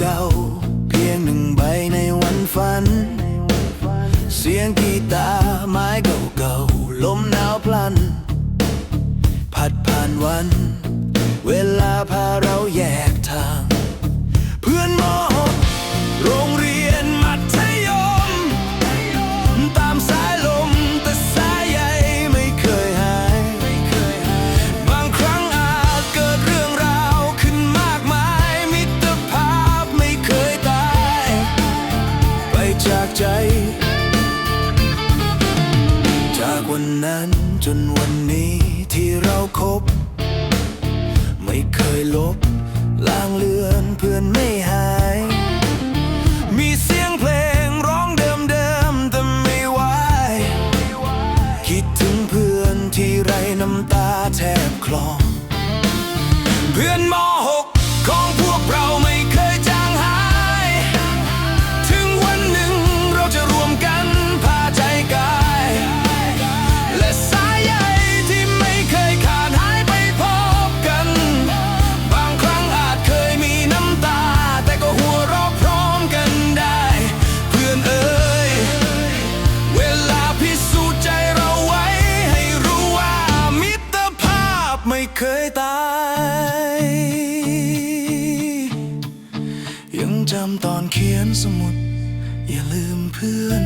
เก่า เพียงหนึ่งใบในวันฝัน เสียงกีตาร์ไม้เก่าๆลมหนาวพลัน ผัดผ่านวัน เวลาพาเรา จากใจ จากวันนั้นจนวันนี้ที่เราคบ ไม่เคยลบล้างเลือนเพื่อนไม่หาย มีเสียงเพลงร้องเดิมเดิมๆแต่ไม่ไหวคิดถึงเพื่อนที่ไรน้ำตาแทบคลอ จำตอนเขียนสมุด อย่าลืมเพื่อน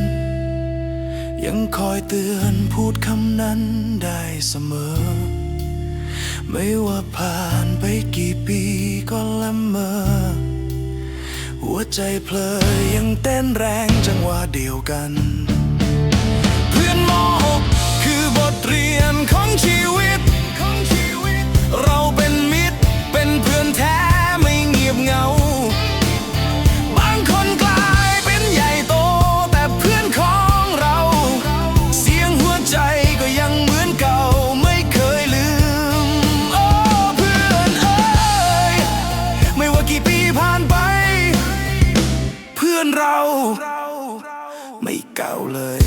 ยังคอยเตือนพูดคำนั้นได้เสมอ ไม่ว่าผ่านไปกี่ปีก็ละเมอ หัวใจเพลยยังเต้นแรงจังหวะเดียวกัน เพื่อนมหกคือบทเรียนของชีวิต อนเรา ไม่เก่าเลย